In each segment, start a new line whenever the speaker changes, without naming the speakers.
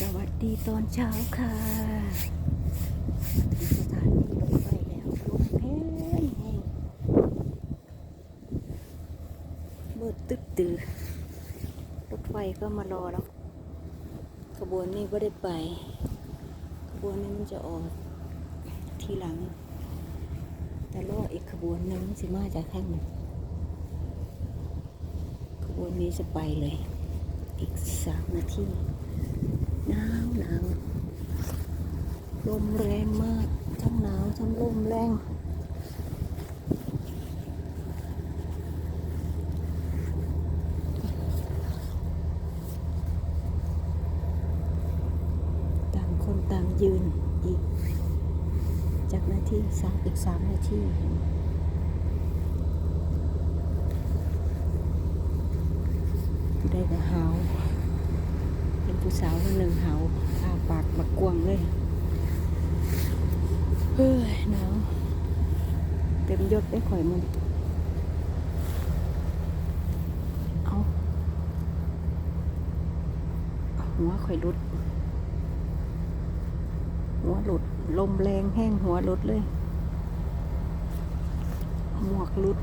สวัสดีตอนเช้าค่ะถึงสถานีรถไฟแล้วลมแห้งแห้งเบิดตึ๊ดตือรถไฟก็มารอแล้ว ขบวนนี้ก็ได้ไป ขบวนนี้มันจะออกทีหลัง แต่รออีกขบวนหนึงสิมาจากข้างหนึ่งขบวนนี้จะไปเลย อีกสามนาที หนาวหนาวลมแรงมากทั้งหนาวทั้งลมแรงต่างคนต่างยืนอีก จากนาทีสามอีกสามนาทีได้แต่หาว ผู้สาวคนหนึ่งเหาอาปากบักกวงเลยเฮ้ยหนาวเต็มยศได้ข่อยมันเอาหัวข่อยหลุด หัวหลุด ลมแรงแห้งหัวหลุดเลย หมวกหลุด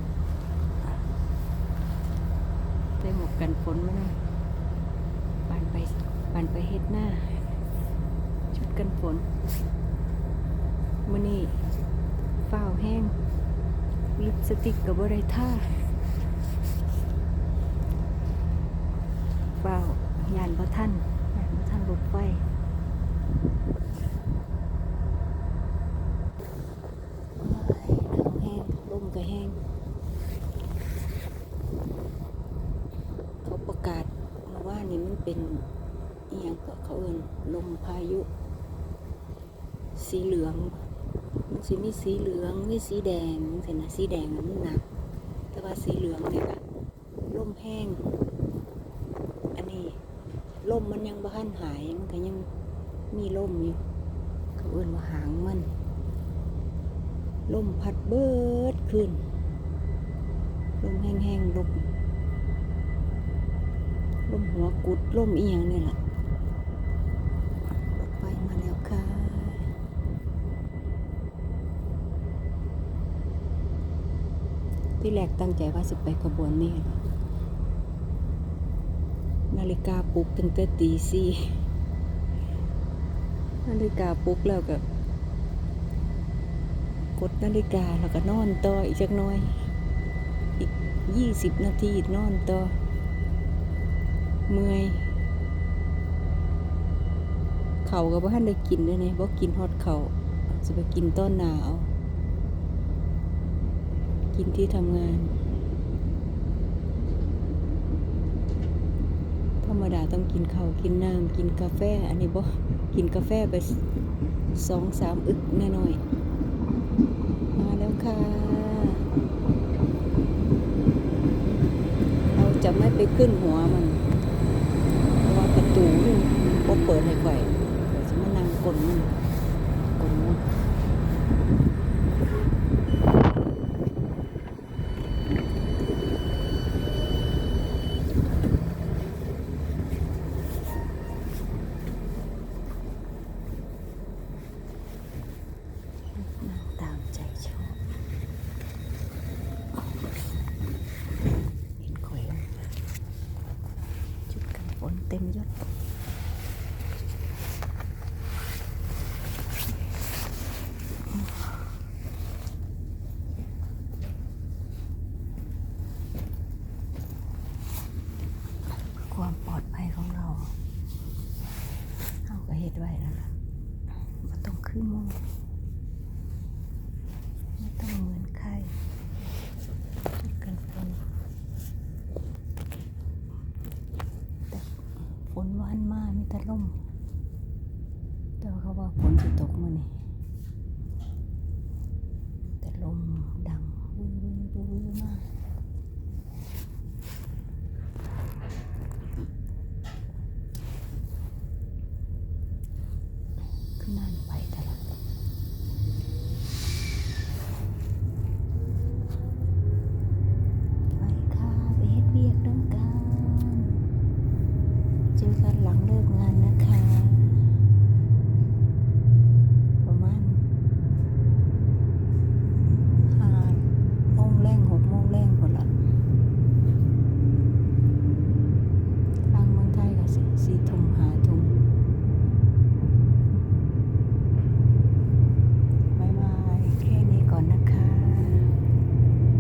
ได้หมวกกันฝนมาหน่อยปานไป ปานไปเฮ็ดหน้า ชุดกันฝนมื่อนี้ฝ้าวแห้งวิปสติกกับบไรท่าฝ้าวยานบ่ท่านยานบ่ท่านรถไฟแห้งลมก็แห้ง เขาประกาศว่านี่มันเป็น อหย่างก็เขาเอินลมพายุ สีเหลืองมันสิมีสีเหลืองมีสีแดงเห็นนะสีแดงมันหนัก แต่ว่าสีเหลืองเนี่ยก็ลมแห้ง อันนี้ลมมันยังบ้านหายมันก็ยังมีลมอยู่เขาเอินว่าหางมันลมพัดเบิดขึ้น ลมแห้งๆลมลมหัวกุดลมเอียังนี่แหละรถไฟมาแล้วค่ะ ที่แรกตั้งใจว่าสิไปขบวนนี้เนาะนาฬิกาปลุกตั้งแต่ตีสี่นาฬิกาปลุกแล้วก็กดนาฬิกาแล้วก็นอนต่ออีกจักน้อย อีกยี่สิบนาทีนอนต่อ เมื่อยเขาก็บ่ทันได้กินเลยเนี่ยบ่กินฮอดเขาจะไปกินต้นหนาว กินที่ทำงาน ธรรมดาต้องกินข้าวกินน้ำกินกาแฟ อันนี้บ่กินกาแฟไปสองสามอึกแน่นอยมาแล้วค่ะ เราจะไม่ไปขึ้นหัวมันเพราะว่าประตูก็เปิดให้ข่อยข่จะมานั่งกลนมันกลนมันงตามใจชอบ เห็นข่อยลงมาจุดกันฝนเต็มยศ ความปลอดภัยของเราเอาก็เฮ็ดไว้แล้วล่ะม่ต้องขึ้นโมงไม่ต้องเหมือนใครกันฝนแต่ฝนวานมามีแต่ลมแต่ว่าเขาว่าฝนจะตกมานี่